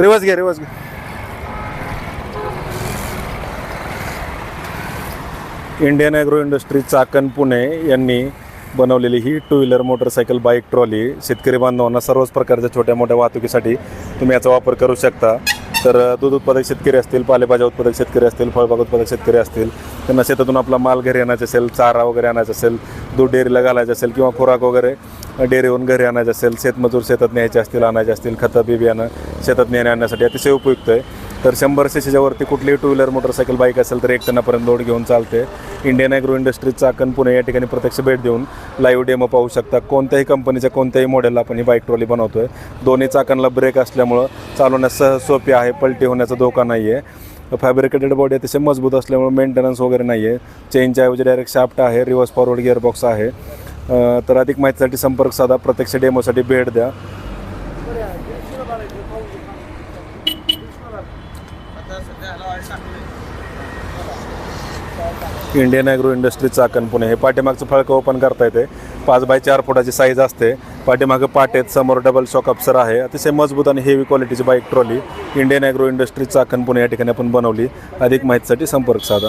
Reverse घे reverse घे. Indian agro industry Chakan Pune यांनी बनवलेली ही two wheeler motorcycle bike trolley शेतकरी बांधवांना सर्वच प्रकारच्या छोट्या मोठ्या वाहतुकीसाठी तुम्ही याचा वापर करू शकता. तर दूध उत्पादक शेतकरी असतील पालेभाज्या उत्पादक शेतकरी असतील फळबाग उत्पादक शेतकरी असतील त्यांना शेतातून आपला माल घरी आणायचा असेल चारा वगैरे आणायचा असेल दूध डेअरीला घालायचं असेल किंवा खुराक वगैरे डेअरीवरून घरी आणायचं असेल शेतमजूर शेतात न्यायचे असतील आणायचे असतील खतं बी बियाणं शेतात नेण्या आणण्यासाठी अतिशय उपयुक्त आहे. तर शंभर सीसीच्यावरती कुठलीही टू व्हीलर मोटरसायकल बाईक असेल तर एक टनापर्यंत लोड घेऊन चालते. Indian agro industries Chakan Pune या ठिकाणी प्रत्यक्ष भेट देऊन लाईव्ह डेमो पाहू शकता. कोणत्याही कंपनीच्या कोणत्याही मॉडेलला आपण ही बाईक ट्रॉली आहे दोन्ही चाकांना ब्रेक असल्यामुळं चालवण्यास सहज सोपी आहे पलटी होण्याचा धोका नाही आहे फॅब्रिकेटेड बॉडी अतिशय मजबूत असल्यामुळे मेंटेनन्स वगैरे नाही आहे चेनच्या ऐवजी डायरेक्ट शाफ्ट आहे रिव्हर्स फॉरवर्ड गिअरबॉक्स आहे. तर अधिक माहितीसाठी संपर्क साधा प्रत्यक्ष डेमोसाठी भेट द्या. Indian agro industry Chakan Pune. हे पाठीमागचं फळकं ओपन करता येते. पाच बाय चार फुटाची साईज असते. पाठीमागं पाटेत समोर डबल शॉक अप्सर आहे. अतिशय मजबूत आणि हेवी क्वालिटीची bike trolley Indian agro industry Chakan Pune या ठिकाणी आपण बनवली. अधिक माहितीसाठी संपर्क साधा.